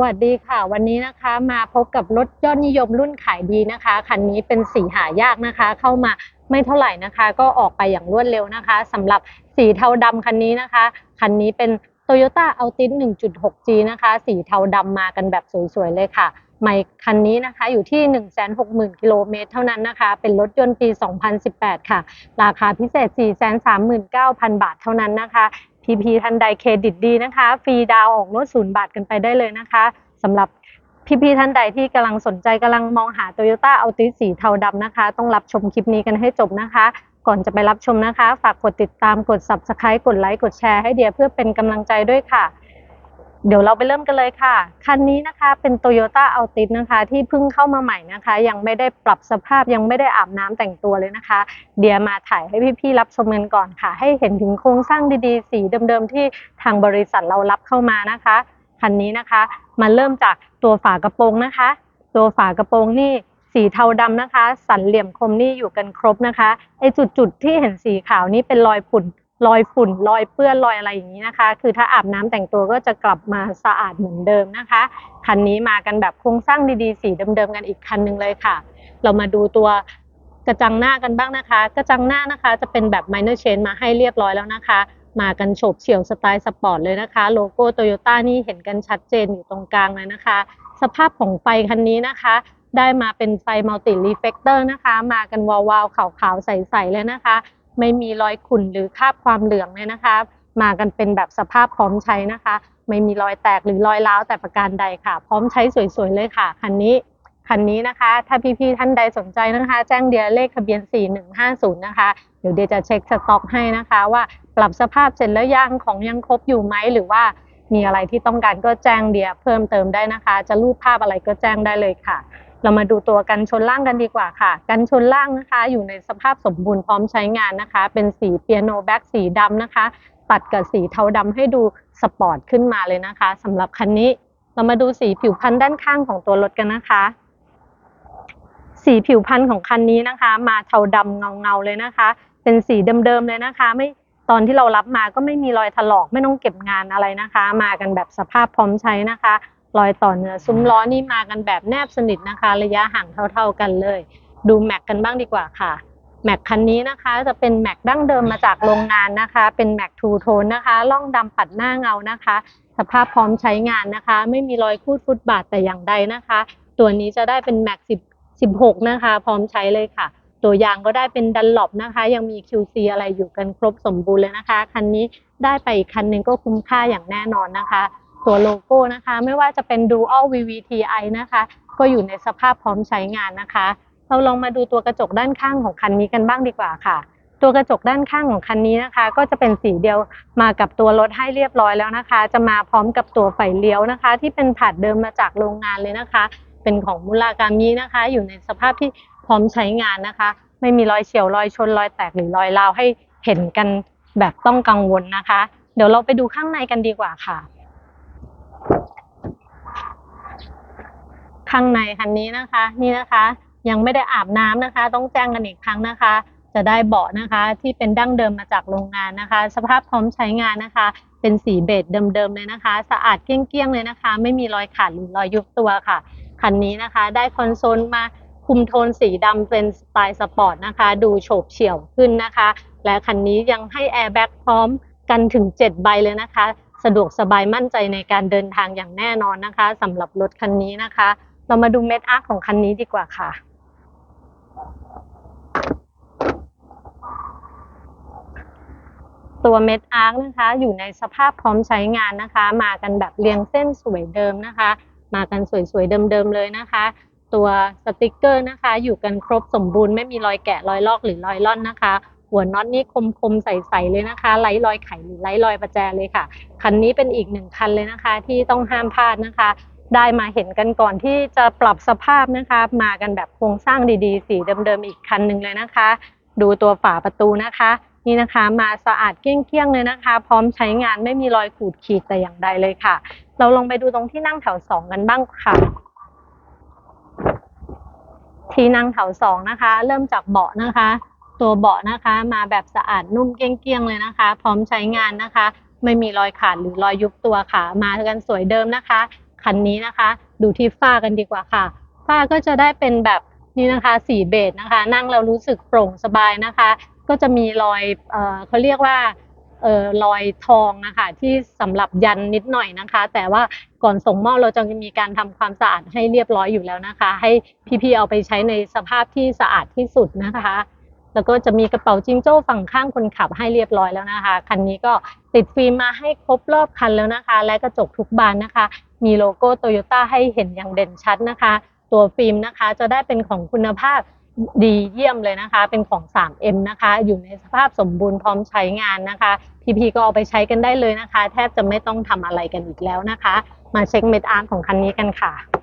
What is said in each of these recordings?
วัสดีค่ะ วันนี้นะคะมาพบกับรถยอดนิยมรุ่นขายดีนะคะคันนี้เป็นสีหายากนะคะ เข้ามาไม่เท่าไหร่นะคะ ก็ออกไปอย่างรวดเร็วนะคะสำหรับสีเทาดำคันนี้นะคะคันนี้เป็น Toyota Altis 1.6G นะคะ สีเทาดำมากันแบบสวยๆเลยค่ะใหม่คันนี้นะคะอยู่ที่ 160,000 กิโลเมตรเท่านั้นนะคะ เป็นรถยนต์ปี 2018 ค่ะ ราคาพิเศษ 439,000 บาทเท่านั้นนะคะ พีพีทันใดเครดิตดีนะคะ ฟรีดาวออกรถศูนย์บาทกันไปได้เลยนะคะสำหรับพี่พีท่านใดที่กำลังสนใจกำลังมองหา Toyota a l t i s สีเทาดำนะคะ ต้องรับชมคลิปนี้กันให้จบนะคะ ก่อนจะไปรับชมนะคะ ฝากกดติดตามกด Subscribe กดไลค์กดแชร์ให้เดียเพื่อเป็นกำลังใจด้วยค่ะ เดี๋ยวเราไปเริ่มกันเลยค่ะ คันนี้นะคะเป็น Toyota a l t i s นะคะ ที่เพิ่งเข้ามาใหม่นะคะ ยังไม่ได้ปรับสภาพยังไม่ได้อาบน้ำแต่งตัวเลยนะคะ เดี๋ยวมาถ่ายให้พี่ๆรับชมกันก่อนค่ะ ให้เห็นถึงโครงสร้างดีๆ สีเดิมๆที่ทางบริษัทเรารับเข้ามานะคะ คันนี้นะคะมาเริ่มจากตัวฝากระโปรงนะคะ ตัวฝากระโปรงนี่สีเทาดำนะคะ สันเหลี่ยมคมนี่อยู่กันครบนะคะไอจุดๆที่เห็นสีขาวนี่เป็นรอยฝุ่น รอยฝุ่นรอยเปื้อนรอยอะไรอย่างนี้นะคะ คือถ้าอาบน้ำแต่งตัวก็จะกลับมาสะอาดเหมือนเดิมนะคะ คันนี้มากันแบบโครงสร้างดีๆ สีเดิมๆกันอีกคันหนึ่งเลยค่ะ เรามาดูตัวกระจังหน้ากันบ้างนะคะ กระจังหน้านะคะจะเป็นแบบ minor change มาให้เรียบร้อยแล้วนะคะ มากันโฉบเฉี่ยวสไตล์สปอร์ตเลยนะคะ โลโก้โตโยต้านี่เห็นกันชัดเจนอยู่ตรงกลางเลยนะคะ สภาพของไฟคันนี้นะคะ ได้มาเป็นไฟมัลติรีเฟกเตอร์นะคะ มากันวาวๆขาวๆใสๆเลยนะคะ ไม่มีรอยขุ่นหรือคราบความเหลืองเลยนะคะ มากันเป็นแบบสภาพพร้อมใช้นะคะ ไม่มีรอยแตกหรือรอยร้าวแต่ประการใดค่ะ พร้อมใช้สวยๆเลยค่ะคันนี้คันนี้นะคะ ถ้าพี่ๆท่านใดสนใจนะคะ แจ้งเดียเลขทะเบียน 4150 นะคะ เดี๋ยวเดียจะเช็คสต็อกให้นะคะ ว่าปรับสภาพเสร็จแล้วยังของยังครบอยู่ไหมหรือว่ามีอะไรที่ต้องการก็แจ้งเดียเพิ่มเติมได้นะคะ จะรูปภาพอะไรก็แจ้งได้เลยค่ะ เรามาดูตัวกันชนล่างกันดีกว่าค่ะ กันชนล่างนะคะ อยู่ในสภาพสมบูรณ์พร้อมใช้งานนะคะ เป็นสีเปียโนแบ็กสีดำนะคะ ตัดกับสีเทาดำให้ดูสปอร์ตขึ้นมาเลยนะคะสำหรับคันนี้เรามาดูสีผิวพันธุ์ด้านข้างของตัวรถกันนะคะ สีผิวพันธุ์ของคันนี้นะคะ มาเทาดำเงาเงาๆเลยนะคะ เป็นสีเดิมๆเลยนะคะ ไม่ตอนที่เรารับมาก็ไม่มีรอยถลอกไม่ต้องเก็บงานอะไรนะคะ มากันแบบสภาพพร้อมใช้นะคะ รอยต่อเนื้อซุ้มล้อนี่มากันแบบแนบสนิทนะคะ ระยะห่างเท่า ๆกันเลย ดูแม็กกันบ้างดีกว่าค่ะแม็กคันนี้นะคะจะเป็นแม็กดั้งเดิมมาจากโรงงานนะคะ เป็นแม็กทูโทนนะคะล่องดำปัดหน้าเงานะคะ สภาพพร้อมใช้งานนะคะ ไม่มีรอยคูดฟุตบาทแต่อย่างใดนะคะ ตัวนี้จะได้เป็นแม็กสิบสิบหกนะคะ พร้อมใช้เลยค่ะ ตัวยางก็ได้เป็นดันหลบนะคะ ยังมี QC อะไรอยู่กันครบสมบูรณ์เลยนะคะ คันนี้ได้ไปอีกคันหนึ่งก็คุ้มค่าอย่างแน่นอนนะคะ ตัวโลโก้นะคะ ไม่ว่าจะเป็น Dual VVTi นะคะ ก็อยู่ในสภาพพร้อมใช้งานนะคะ เราลองมาดูตัวกระจกด้านข้างของคันนี้กันบ้างดีกว่าค่ะ ตัวกระจกด้านข้างของคันนี้นะคะ ก็จะเป็นสีเดียวมากับตัวรถให้เรียบร้อยแล้วนะคะ จะมาพร้อมกับตัวไฟเลี้ยวนะคะ ที่เป็นผาดเดิมมาจากโรงงานเลยนะคะ เป็นของมูลากามินะคะ อยู่ในสภาพที่พร้อมใช้งานนะคะ ไม่มีรอยเฉียวรอยชนรอยแตกหรือรอยราวให้เห็นกันแบบต้องกังวลนะคะ เดี๋ยวเราไปดูข้างในกันดีกว่าค่ะ ข้างในคันนี้นะคะ นี่นะคะ ยังไม่ได้อาบน้ำนะคะ ต้องแจ้งกันอีกครั้งนะคะ จะได้เบาะนะคะ ที่เป็นดั้งเดิมมาจากโรงงานนะคะ สภาพพร้อมใช้งานนะคะ เป็นสีเบจเดิมๆเลยนะคะ สะอาดเกลี้ยงๆเลยนะคะ ไม่มีรอยขาดหรือรอยยุบตัวค่ะคันนี้นะคะ ได้คอนโซลมาคุมโทนสีดำเป็นสไตล์สปอร์ตนะคะ ดูโฉบเฉี่ยวขึ้นนะคะ และคันนี้ยังให้แอร์แบ็กพร้อมกันถึง 7 ใบเลยนะคะ สะดวกสบายมั่นใจในการเดินทางอย่างแน่นอนนะคะสำหรับรถคันนี้นะคะ เรามาดูเม็ดอาร์คของคันนี้ดีกว่าค่ะตัวเม็ดอาร์คนะคะ อยู่ในสภาพพร้อมใช้งานนะคะ มากันแบบเรียงเส้นสวยเดิมนะคะ มากันสวยๆเดิมๆเลยนะคะ ตัวสติกเกอร์นะคะ อยู่กันครบสมบูรณ์ไม่มีรอยแกะรอยลอกหรือรอยล่อนนะคะ หัวน็อตนี่คมๆใสๆเลยนะคะไร้รอยไขหรือไร้รอยประแจเลยค่ะ คันนี้เป็นอีกหนึ่งคันเลยนะคะ ที่ต้องห้ามพลาดนะคะ ได้มาเห็นกันก่อนที่จะปรับสภาพนะคะ มากันแบบโครงสร้างดีๆ สีเดิมๆอีกคันหนึ่งเลยนะคะ ดูตัวฝาประตูนะคะนี่นะคะมาสะอาดเกลี้ยงๆเลยนะคะ พร้อมใช้งานไม่มีรอยขูดขีดแต่อย่างใดเลยค่ะ เราลองไปดูตรงที่นั่งแถวสองกันบ้างค่ะ ที่นั่งแถวสองนะคะ เริ่มจากเบาะนะคะ ตัวเบาะนะคะ มาแบบสะอาดนุ่มเกลี้ยงๆเลยนะคะ พร้อมใช้งานนะคะ ไม่มีรอยขาดหรือรอยยุบตัวค่ะ มากันสวยเดิมนะคะ คันนี้นะคะ ดูที่ฝ้ากันดีกว่าค่ะ ฝ้าก็จะได้เป็นแบบนี้นะคะสีเบจนะคะ นั่งเรารู้สึกโปร่งสบายนะคะ ก็จะมีรอยเออเขาเรียกว่าเออรอยทองนะคะที่สำหรับยันนิดหน่อยนะคะ แต่ว่าก่อนส่งมอบเราจะมีการทำความสะอาดให้เรียบร้อยอยู่แล้วนะคะ ให้พี่ๆเอาไปใช้ในสภาพที่สะอาดที่สุดนะคะ แล้วก็จะมีกระเป๋าจิงโจ้ฝั่งข้างคนขับให้เรียบร้อยแล้วนะคะ คันนี้ก็ติดฟิล์มมาให้ครบรอบคันแล้วนะคะ และกระจกทุกบานนะคะ มีโลโก้โตโยต้าให้เห็นอย่างเด่นชัดนะคะ ตัวฟิล์มนะคะจะได้เป็นของคุณภาพดีเยี่ยมเลยนะคะ เป็นของ 3M นะคะ อยู่ในสภาพสมบูรณ์พร้อมใช้งานนะคะ พี่ๆก็เอาไปใช้กันได้เลยนะคะ แทบจะไม่ต้องทำอะไรกันอีกแล้วนะคะ มาเช็คเม็ดอาร์ตของคันนี้กันค่ะ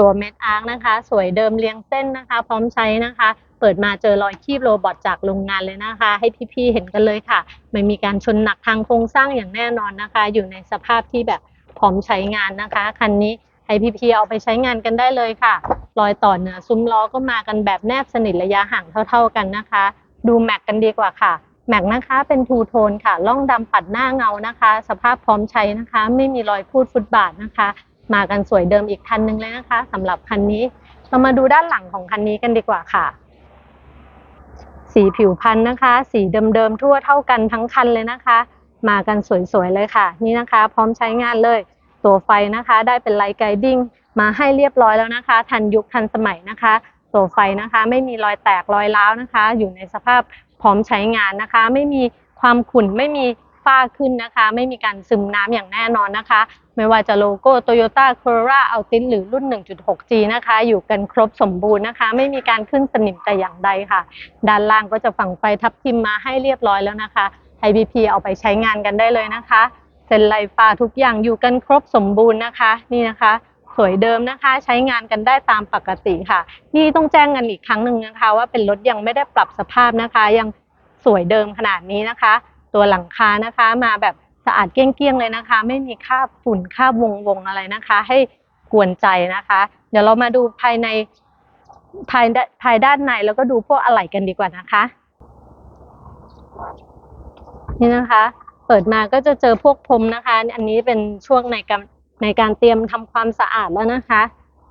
ตัวเม็ดอาร์คนะคะ สวยเดิมเรียงเส้นนะคะ พร้อมใช้นะคะ เปิดมาเจอรอยคีบโรบอทจากโรงงานเลยนะคะ ให้พี่ๆเห็นกันเลยค่ะ ไม่มีการชนหนักทางโครงสร้างอย่างแน่นอนนะคะ อยู่ในสภาพที่แบบพร้อมใช้งานนะคะคันนี้ให้พี่ๆเอาไปใช้งานกันได้เลยค่ะ รอยต่อเหนือซุ้มล้อก็มากันแบบแนบสนิทระยะห่างเท่า ๆกันนะคะ ดูแม็กกันดีกว่าค่ะแม็กนะคะเป็นทูโทนค่ะล่องดำปัดหน้าเงานะคะ สภาพพร้อมใช้นะคะ ไม่มีรอยพูดฟุตบาทนะคะ มากันสวยเดิมอีกคันหนึงเลยนะคะสำหรับคันนี้เรามาดูด้านหลังของคันนี้กันดีกว่าค่ะ สีผิวพันธุ์นะคะ สีเดิมๆทั่วเท่ากันทั้งคันเลยนะคะ มากันสวยๆเลยค่ะ นี่นะคะ พร้อมใช้งานเลย ตัวไฟนะคะ ได้เป็นไลท์ไกดิ้งมาให้เรียบร้อยแล้วนะคะ ทันยุคทันสมัยนะคะตัวไฟนะคะ ไม่มีรอยแตกรอยร้าวนะคะ อยู่ในสภาพพร้อมใช้งานนะคะ ไม่มีความขุ่นไม่มี ฝ้าขึ้นนะคะ ไม่มีการซึมน้ำอย่างแน่นอนนะคะ ไม่ว่าจะโลโก้ Toyota Corolla Altis หรือรุ่น 1.6G นะคะ อยู่กันครบสมบูรณ์นะคะ ไม่มีการขึ้นสนิมแต่อย่างใดค่ะ ด้านล่างก็จะฝังไฟทับทิมมาให้เรียบร้อยแล้วนะคะให้ BP เอาไปใช้งานกันได้เลยนะคะเซ็นไลฟ้าทุกอย่างอยู่กันครบสมบูรณ์นะคะ นี่นะคะสวยเดิมนะคะใช้งานกันได้ตามปกติค่ะ นี่ต้องแจ้งกันอีกครั้งหนึ่งนะคะ ว่าเป็นรถยังไม่ได้ปรับสภาพนะคะ ยังสวยเดิมขนาดนี้นะคะ ตัวหลังคานะคะ มาแบบสะอาดเกลี้ยงๆเลยนะคะ ไม่มีคราบฝุ่นคราบวงวงอะไรนะคะ ให้กวนใจนะคะ เดี๋ยวเรามาดูภายในภายด้านภายด้านในแล้วก็ดูพวกอะไหล่กันดีกว่านะคะ นี่นะคะ เปิดมาก็จะเจอพวกพรมนะคะ อันนี้เป็นช่วงในการในการเตรียมทำความสะอาดแล้วนะคะ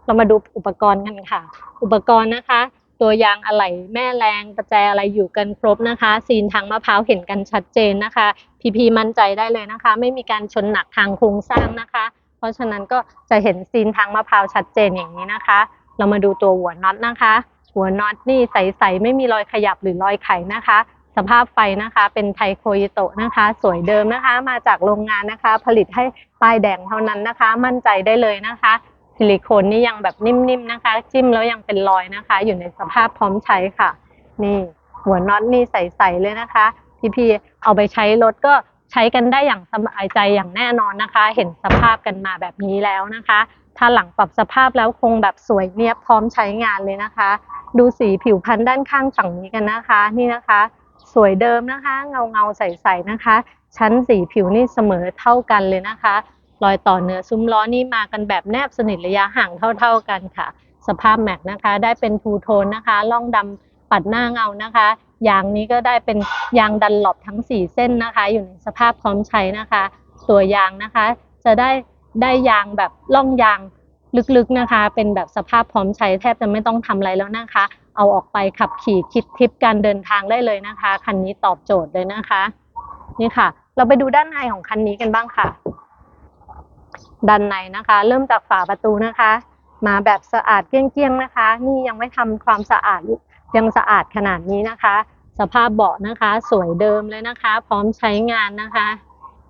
เรามาดูอุปกรณ์กันค่ะ อุปกรณ์นะคะ ตัวยางอะไหล่แม่แรงประแจอะไรอยู่กันครบนะคะ ซีนทางมะพร้าวเห็นกันชัดเจนนะคะ พีพีมั่นใจได้เลยนะคะ ไม่มีการชนหนักทางโครงสร้างนะคะ เพราะฉะนั้นก็จะเห็นซีนทางมะพร้าวชัดเจนอย่างนี้นะคะ เรามาดูตัวหัวน็อตนะคะ หัวน็อตนี่ใสๆไม่มีรอยขยับหรือรอยไขนะคะ สภาพไฟนะคะเป็นไทโคยโตะนะคะ สวยเดิมนะคะ มาจากโรงงานนะคะ ผลิตให้ป้ายแดงเท่านั้นนะคะ มั่นใจได้เลยนะคะ ซิลิโคนนี่ยังแบบนิ่มๆนะคะ จิ้มแล้วยังเป็นรอยนะคะ อยู่ในสภาพพร้อมใช้ค่ะ นี่หัวน็อตนี่ใสๆเลยนะคะ พี่ๆเอาไปใช้รถก็ใช้กันได้อย่างสบายใจอย่างแน่นอนนะคะ เห็นสภาพกันมาแบบนี้แล้วนะคะ ถ้าหลังปรับสภาพแล้วคงแบบสวยเนียบพร้อมใช้งานเลยนะคะ ดูสีผิวพันธ์ด้านข้างฝั่งนี้กันนะคะ นี่นะคะ สวยเดิมนะคะ เงาเงาใสๆนะคะ ชั้นสีผิวนี่เสมอเท่ากันเลยนะคะ รอยต่อเนื้อซุ้มล้อนี่มากันแบบแนบสนิทระยะห่างเท่า ๆกันค่ะ สภาพแม็กนะคะ ได้เป็นทูโทนนะคะล่องดำปัดหน้าเงานะคะยางนี้ก็ได้เป็นยางดันหลบทั้ง 4 เส้นนะคะ อยู่ในสภาพพร้อมใช้นะคะ ตัวยางนะคะ จะได้ได้ยางแบบล่องยางลึกๆนะคะ เป็นแบบสภาพพร้อมใช้แทบจะไม่ต้องทำอะไรแล้วนะคะ เอาออกไปขับขี่คิดทริปการเดินทางได้เลยนะคะคันนี้ตอบโจทย์เลยนะคะ นี่ค่ะ เราไปดูด้านในของคันนี้กันบ้างค่ะ ด้านในนะคะ เริ่มจากฝาประตูนะคะ มาแบบสะอาดเกลี้ยงๆนะคะ นี่ยังไม่ทำความสะอาดยังสะอาดขนาดนี้นะคะ สภาพเบาะนะคะ สวยเดิมเลยนะคะ พร้อมใช้งานนะคะ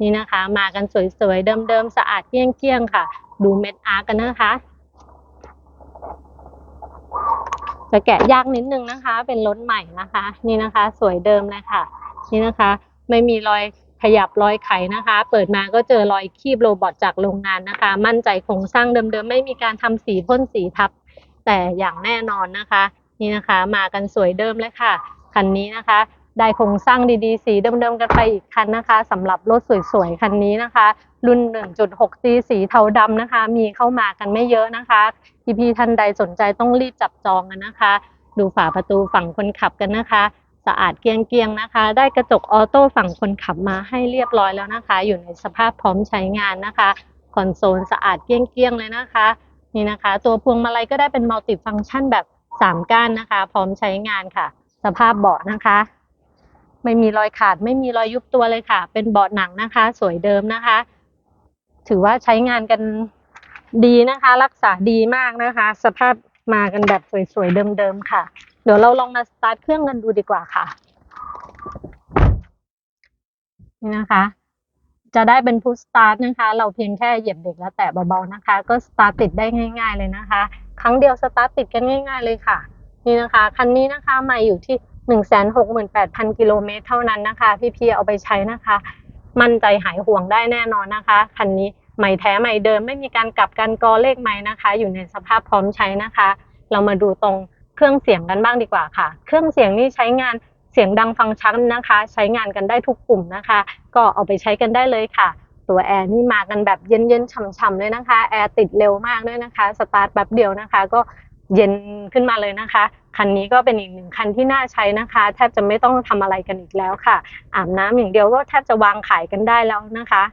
นี่นะคะ มากันสวยๆเดิมๆสะอาดเกลี้ยงๆค่ะ ดูเม็ดอาร์กันนะคะ จะแกะยากนิดนึงนะคะ เป็นรถใหม่นะคะ นี่นะคะ สวยเดิมเลยค่ะ นี่นะคะ ไม่มีรอย ขยับรอยไขนะคะ เปิดมาก็เจอรอยคีบโรบอทจากโรงงานนะคะ มั่นใจโครงสร้างเดิมๆ ไม่มีการทำสีพ่นสีทับ แต่อย่างแน่นอนนะคะ นี่นะคะมากันสวยเดิมเลยค่ะ คันนี้นะคะ ได้โครงสร้างดีๆ สีเดิมๆ กันไปอีกคันนะคะสำหรับรถสวยๆ คันนี้นะคะ รุ่น 1.6G สีเทาดำนะคะ มีเข้ามากันไม่เยอะนะคะพี่ๆท่านใดสนใจต้องรีบจับจองกันนะคะ ดูฝาประตูฝั่งคนขับกันนะคะ สะอาดเกลี้ยงๆนะคะ ได้กระจกออโต้ฝั่งคนขับมาให้เรียบร้อยแล้วนะคะ อยู่ในสภาพพร้อมใช้งานนะคะคอนโซลสะอาดเกลี้ยงๆเลยนะคะนี่นะคะ ตัวพวงมาลัยก็ได้เป็นมัลติฟังก์ชันแบบสามก้านนะคะ พร้อมใช้งานค่ะ สภาพเบาะนะคะ ไม่มีรอยขาดไม่มีรอยยุบตัวเลยค่ะ เป็นเบาะหนังนะคะ สวยเดิมนะคะ ถือว่าใช้งานกันดีนะคะ รักษาดีมากนะคะ สภาพมากันแบบสวยๆเดิมๆค่ะ ดี๋ยวเราลองมาสตาร์ทเครื่องกันดูดีกว่าค่ะ นี่นะคะ จะได้เป็นพุชสตาร์ทนะคะ เราเพียงแค่เหยียบเบรกแล้วแตะเบาๆนะคะ ก็สตาร์ทติดได้ง่าย ๆ เลยนะคะ ครั้งเดียวสตาร์ทติดกันง่าย ๆ เลยค่ะ นี่นะคะ คันนี้นะคะใหม่อยู่ที่ 168,000กิโลเมตรเท่านั้นนะคะ พี่ๆเอาไปใช้นะคะ มั่นใจหายห่วงได้แน่นอนนะคะ คันนี้ใหม่แท้ใหม่เดิมไม่มีการกลับกันกอเลขใหม่นะคะ อยู่ในสภาพพร้อมใช้นะคะ เรามาดูตรง เครื่องเสียงกันบ้างดีกว่าค่ะ เครื่องเสียงนี่ใช้งานเสียงดังฟังชัดนะคะ ใช้งานกันได้ทุกปุ่มนะคะ ก็เอาไปใช้กันได้เลยค่ะ ตัวแอร์นี่มากันแบบเย็นๆฉ่ำๆเลยนะคะ แอร์ติดเร็วมากด้วยนะคะ สตาร์ทแป๊บเดียวนะคะ ก็เย็นขึ้นมาเลยนะคะ คันนี้ก็เป็นอีกหนึ่งคันที่น่าใช้นะคะ แทบจะไม่ต้องทำอะไรกันอีกแล้วค่ะ อาบน้ำอย่างเดียวก็แทบจะวางขายกันได้แล้วนะคะ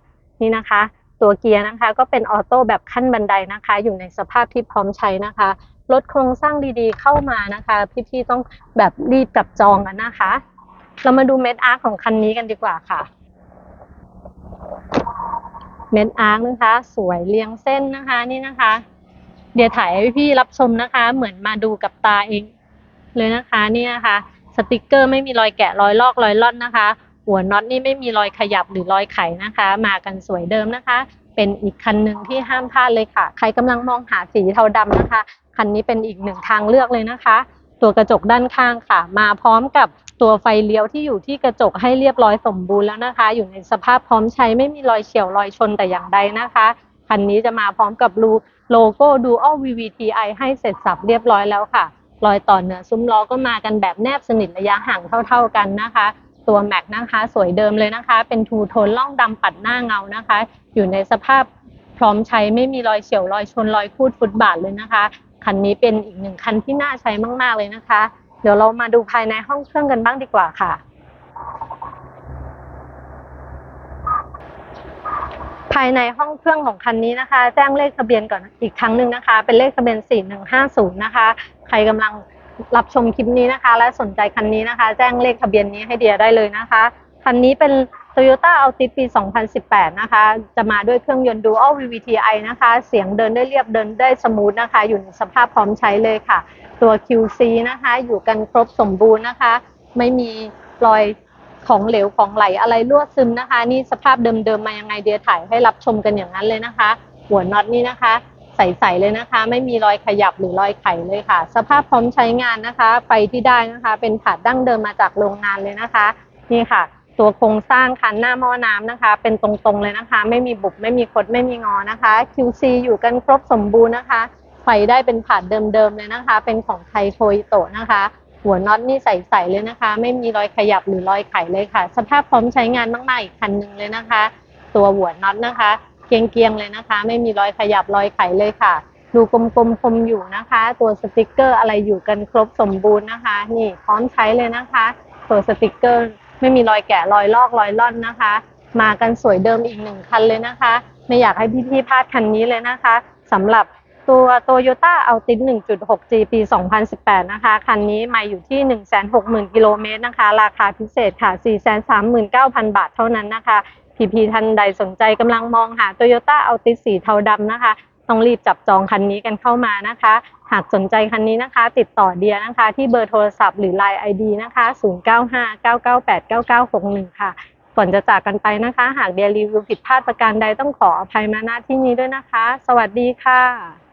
นี่นะคะ ตัวเกียร์นะคะ ก็เป็นออโต้แบบขั้นบันไดนะคะ อยู่ในสภาพที่พร้อมใช้นะคะรถโครงสร้างดีๆเข้ามานะคะ พี่ๆต้องแบบรีบจับจองกันนะคะ เรามาดูเม็ดอาร์คของคันนี้กันดีกว่าค่ะ เม็ดอาร์คนะคะ สวยเรียงเส้นนะคะนี่นะคะ เดี๋ยวถ่ายให้พี่รับชมนะคะ เหมือนมาดูกับตาเองเลยนะคะนี่นะคะ สติกเกอร์ไม่มีรอยแกะรอยลอกรอยล่อนนะคะ หัวน็อตนี่ไม่มีรอยขยับหรือรอยไขนะคะ มากันสวยเดิมนะคะ เป็นอีกคันหนึ่งที่ห้ามพลาดเลยค่ะ ใครกำลังมองหาสีเทาดำนะคะ คันนี้เป็นอีกหนึ่งทางเลือกเลยนะคะ ตัวกระจกด้านข้างค่ะ มาพร้อมกับตัวไฟเลี้ยวที่อยู่ที่กระจกให้เรียบร้อยสมบูรณ์แล้วนะคะ อยู่ในสภาพพร้อมใช้ไม่มีรอยเฉียวรอยชนแต่อย่างใดนะคะ คันนี้จะมาพร้อมกับรูโลโก้ Dual VVTi ให้เสร็จสับเรียบร้อยแล้วค่ะ รอยต่อเหนือซุ้มล้อก็มากันแบบแนบสนิทระยะห่างเท่า ๆกันนะคะ ตัวแม็กนะคะ สวยเดิมเลยนะคะ เป็นทูโทนล่องดำปัดหน้าเงานะคะ อยู่ในสภาพพร้อมใช้ไม่มีรอยเฉียวรอยชนรอยคูดฟุตบาทเลยนะคะ คันนี้เป็นอีกหนึ่งคันที่น่าใช้มาก ๆ เลยนะคะ เดี๋ยวเรามาดูภายในห้องเครื่องกันบ้างดีกว่าค่ะ ภายในห้องเครื่องของคันนี้นะคะ แจ้งเลขทะเบียนก่อนอีกครั้งหนึ่งนะคะ เป็นเลขทะเบียน 4150 นะคะ ใครกำลัง รับชมคลิปนี้นะคะ และสนใจคันนี้นะคะ แจ้งเลขทะเบียนนี้ให้เดียได้เลยนะคะ คันนี้เป็น Toyota Altis ปี 2018 นะคะ จะมาด้วยเครื่องยนต์ Dual VVTi นะคะ เสียงเดินได้เรียบเดินได้สมูทนะคะ อยู่ในสภาพพร้อมใช้เลยค่ะ ตัว QC นะคะ อยู่กันครบสมบูรณ์นะคะ ไม่มีรอยของเหลวของไหลอะไรรั่วซึมนะคะ นี่สภาพเดิมๆมายังไงเดียถ่ายให้รับชมกันอย่างนั้นเลยนะคะ หัวน็อตนี่นะคะ ใสๆเลยนะคะ ไม่มีรอยขยับหรือรอยไขเลยค่ะ สภาพพร้อมใช้งานนะคะไฟที่ได้นะคะ เป็นถาดดั้งเดิมมาจากโรงงานเลยนะคะ นี่ค่ะ ตัวโครงสร้างคันหน้าหม้อน้ำนะคะ เป็นตรงๆเลยนะคะ ไม่มีบุบไม่มีคดไม่มีงอนะคะ QC อยู่กันครบสมบูรณ์นะคะ ไฟได้เป็นผาดเดิมๆเลยนะคะ เป็นของไทยโทยโตะนะคะหัวน็อตนี่ใสๆเลยนะคะ ไม่มีรอยขยับหรือรอยไขเลยค่ะ สภาพพร้อมใช้งานมากๆอีกคันหนึ่งเลยนะคะ ตัวหัวน็อตนะคะ เกียงๆเลยนะคะ ไม่มีรอยขยับรอยไขเลยค่ะ ดูกลมๆคมอยู่นะคะ ตัวสติกเกอร์อะไรอยู่กันครบสมบูรณ์นะคะ นี่พร้อมใช้เลยนะคะ ตัวสติกเกอร์ ไม่มีรอยแกะรอยลอกรอยล่อนนะคะ มากันสวยเดิมอีกหนึ่งคันเลยนะคะ ไม่อยากให้พี่ๆพลาดคันนี้เลยนะคะสำหรับตัว Toyota Altis 1.6G ปี 2018 นะคะ คันนี้มาอยู่ที่ 160,000 กิโลเมตรนะคะ ราคาพิเศษค่ะ 439,000 บาทเท่านั้นนะคะ พี่ๆท่านใดสนใจกำลังมองหา Toyota Altis สีเทาดำนะคะต้องรีบจับจองคันนี้กันเข้ามานะคะ หากสนใจคันนี้นะคะ ติดต่อเดียนะคะ ที่เบอร์โทรศัพท์หรือ Line ID นะคะ 0959989961 ค่ะ ก่อนจะจากกันไปนะคะ หากเดียรีวิวผิดพลาดประการใดต้องขออภัยมาณที่นี้ด้วยนะคะ สวัสดีค่ะ